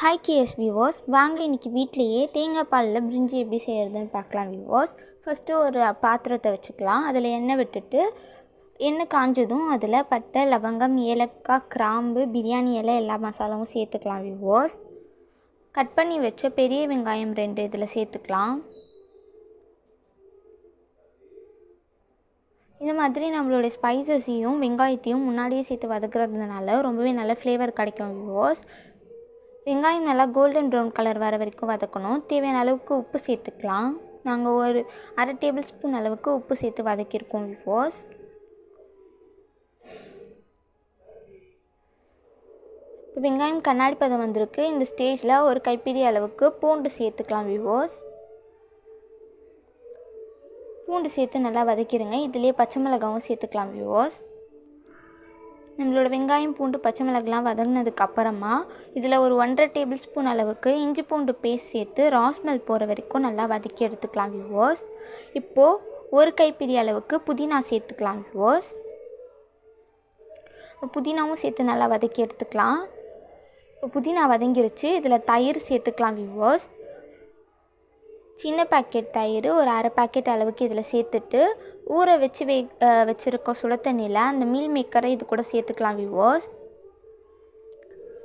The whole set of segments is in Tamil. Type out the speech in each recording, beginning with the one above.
ஹாய் கேஎஸ் விவோஸ் வாங்க இன்றைக்கி வீட்லேயே தேங்காய் பாலில் பிரிஞ்சி எப்படி செய்கிறதுன்னு பார்க்கலாம் விவோஸ் ஃபஸ்ட்டு ஒரு பாத்திரத்தை வச்சுக்கலாம். அதில் எண்ணெய் விட்டுட்டு எண்ணெய் காஞ்சதும் அதில் பட்டை லவங்கம் ஏலக்காய் கிராம்பு பிரியாணி இலை எல்லா மசாலாவும் சேர்த்துக்கலாம் விவோஸ் கட் பண்ணி வச்ச பெரிய வெங்காயம் ரெண்டு இதில் சேர்த்துக்கலாம். இந்த மாதிரி நம்மளுடைய ஸ்பைசஸையும் வெங்காயத்தையும் முன்னாடியே சேர்த்து வதக்குறதுனால ரொம்பவே நல்ல ஃப்ளேவர் கிடைக்கும் விவோஸ் வெங்காயம் நல்லா கோல்டன் ப்ரௌன் கலர் வர வரைக்கும் வதக்கணும். தேவையான அளவுக்கு உப்பு சேர்த்துக்கலாம். நாங்கள் ஒரு அரை டேபிள் ஸ்பூன் அளவுக்கு உப்பு சேர்த்து வதக்கியிருக்கோம் விவோஸ். இப்போ வெங்காயம் கண்ணாடி பதம் வந்திருக்கு. இந்த ஸ்டேஜில் ஒரு கைப்பிடி அளவுக்கு பூண்டு சேர்த்துக்கலாம் விவோஸ். பூண்டு சேர்த்து நல்லா வதக்கிடுங்க இதிலே பச்சை மிளகாவும் சேர்த்துக்கலாம் விவோஸ். நம்மளோட வெங்காயம் பூண்டு பச்சை மிளகுலாம் வதங்கினதுக்கு அப்புறமா இதில் ஒரு ஒன்றரை டேபிள் ஸ்பூன் அளவுக்கு இஞ்சி பூண்டு பேஸ்ட் சேர்த்து ராஸ்மெல் போகிற வரைக்கும் நல்லா வதக்கி எடுத்துக்கலாம் விவோஸ் இப்போது ஒரு கைப்பிடி அளவுக்கு புதினா சேர்த்துக்கலாம் விவோஸ் புதினாவும் சேர்த்து நல்லா வதக்கி எடுத்துக்கலாம். இப்போ புதினா வதங்கிருச்சு இதில் தயிர் சேர்த்துக்கலாம் விவோஸ் சின்ன பேக்கெட் தயிர் ஒரு அரை பேக்கெட் அளவுக்கு இதில் சேர்த்துட்டு ஊற வச்சு வே வச்சுருக்க சுட தண்ணியில் அந்த மீல் மேக்கரை இது கூட சேர்த்துக்கலாம் விவோஸ்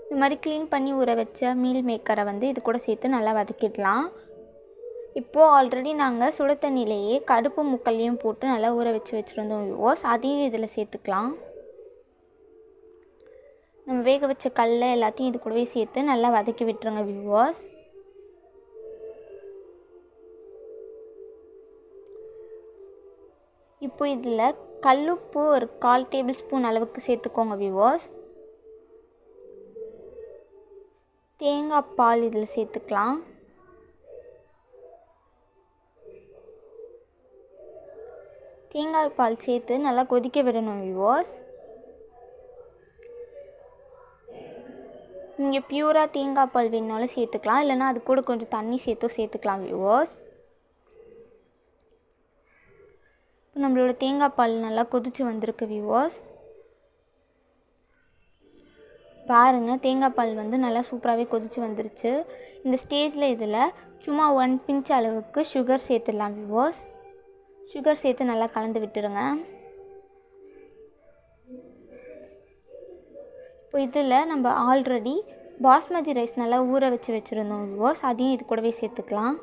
இந்த மாதிரி க்ளீன் பண்ணி ஊற வச்ச மீல் மேக்கரை வந்து இது கூட சேர்த்து நல்லா வதக்கிடலாம். இப்போது ஆல்ரெடி நாங்கள் சுட தண்ணியிலேயே கடுப்பு முக்கல்லையும் போட்டு நல்லா ஊற வச்சு வச்சுருந்தோம் விவோஸ் அதையும் இதில் சேர்த்துக்கலாம். நம்ம வேக வச்ச கல் எல்லாத்தையும் இது கூடவே சேர்த்து நல்லா வதக்கி விட்டுருங்க விவோஸ் இப்போ இதில் கல்லுப்பு ஒரு கால் டேபிள் ஸ்பூன் அளவுக்கு சேர்த்துக்கோங்க விவோஸ் தேங்காய் பால் இதில் சேர்த்துக்கலாம். தேங்காய் பால் சேர்த்து நல்லா கொதிக்க விடணும் விவோஸ் நீங்கள் பியூராக தேங்காய் பால் வேணுனாலும் சேர்த்துக்கலாம். இல்லைனா அது கூட கொஞ்சம் தண்ணி சேர்த்தும் சேர்த்துக்கலாம் விவோஸ் இப்போ நம்மளோட தேங்காய் பால் நல்லா கொதித்து வந்திருக்கு விவோஸ் பாருங்கள் தேங்காய் பால் வந்து நல்லா சூப்பராகவே கொதித்து வந்துருச்சு. இந்த ஸ்டேஜில் இதில் சும்மா ஒன் பிஞ்ச் அளவுக்கு சுகர் சேர்த்துடலாம் விவோஸ் சுகர் சேர்த்து நல்லா கலந்து விட்டுருங்க. இப்போ இதில் நம்ம ஆல்ரெடி பாஸ்மதி ரைஸ் நல்லா ஊற வச்சு வச்சுருந்தோம் விவோஸ் அதையும் இது கூடவே சேர்த்துக்கலாம்.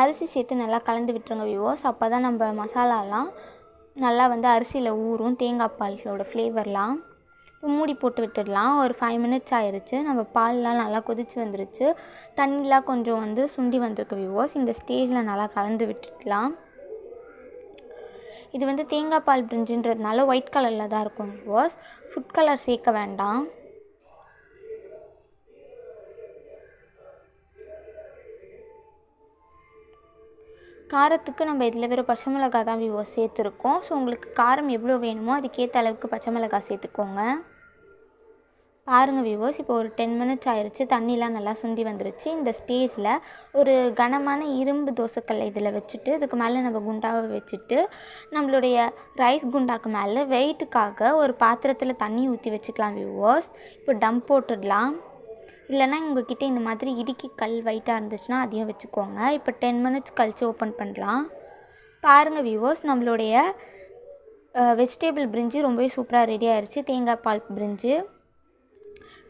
அரிசி சேர்த்து நல்லா கலந்து விட்டுருங்க விவோஸ் அப்போ தான் நம்ம மசாலாலாம் நல்லா வந்து அரிசியில் ஊறும் தேங்காய் பாலோட ஃப்ளேவர்லாம் இப்போ மூடி போட்டு விட்டுடலாம். ஒரு ஃபைவ் மினிட்ஸ் ஆயிடுச்சு நம்ம பால்லாம் நல்லா கொதித்து வந்துருச்சு. தண்ணிலாம் கொஞ்சம் வந்து சுண்டி வந்திருக்கு விவோஸ் இந்த ஸ்டேஜில் நல்லா கலந்து விட்டுடலாம். இது வந்து தேங்காய் பால் பிரிஞ்சுன்றதுனால ஒயிட் கலரில் தான் இருக்கும் விவோஸ் ஃபுட் கலர் சேர்க்க வேண்டாம். காரத்துக்கு நம்ம இதில் வெறும் பச்சை மிளகா தான் விவோ சேர்த்துருக்கோம். ஸோ உங்களுக்கு காரம் எவ்வளோ வேணுமோ அதுக்கேற்ற அளவுக்கு பச்சை மிளகா சேர்த்துக்கோங்க. பாருங்கள் விவோஸ் இப்போ ஒரு டென் மினிட்ஸ் ஆயிடுச்சு தண்ணிலாம் நல்லா சுண்டி வந்துருச்சு. இந்த ஸ்டேஜில் ஒரு கனமான இரும்பு தோசைக்கல்லை இதில் வச்சுட்டு இதுக்கு மேலே நம்ம குண்டாவை வச்சுட்டு நம்மளுடைய ரைஸ் குண்டாக்கு மேலே வெயிட்டுக்காக ஒரு பாத்திரத்தில் தண்ணி ஊற்றி வச்சுக்கலாம் விவோஸ் இப்போ டம்ப் போட்டுடலாம். இல்லைனா உங்ககிட்ட இந்த மாதிரி இடுக்கி கல் வெயிட்டாக இருந்துச்சுன்னா அதையும் வச்சுக்கோங்க. இப்போ டென் மினிட்ஸ் கழித்து ஓப்பன் பண்ணலாம். பாருங்கள் வியூவர்ஸ் நம்மளுடைய வெஜிடேபிள் பிரிஞ்சு ரொம்பவே சூப்பராக ரெடி ஆயிடுச்சு தேங்காய் பால் பிரிஞ்சு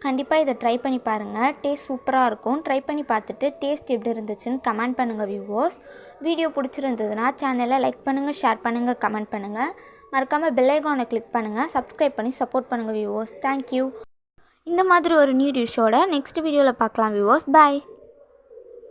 கண்டிப்பாக இதை ட்ரை பண்ணி பாருங்கள் டேஸ்ட் சூப்பராக இருக்கும். ட்ரை பண்ணி பார்த்துட்டு டேஸ்ட் எப்படி இருந்துச்சுன்னு கமெண்ட் பண்ணுங்கள் வியூவோஸ் வீடியோ பிடிச்சிருந்ததுன்னா சேனலை லைக் பண்ணுங்கள் ஷேர் பண்ணுங்கள் கமெண்ட் பண்ணுங்கள் மறக்காமல் பெல்லைகானை கிளிக் பண்ணுங்கள் சப்ஸ்கிரைப் பண்ணி சப்போர்ட் பண்ணுங்கள் வியூவர்ஸ் தேங்க்யூ இந்த மாதிரி ஒரு நியூ டிஷ்ஷோட நெக்ஸ்ட் வீடியோவில் பார்க்கலாம் விவோஸ் பாய்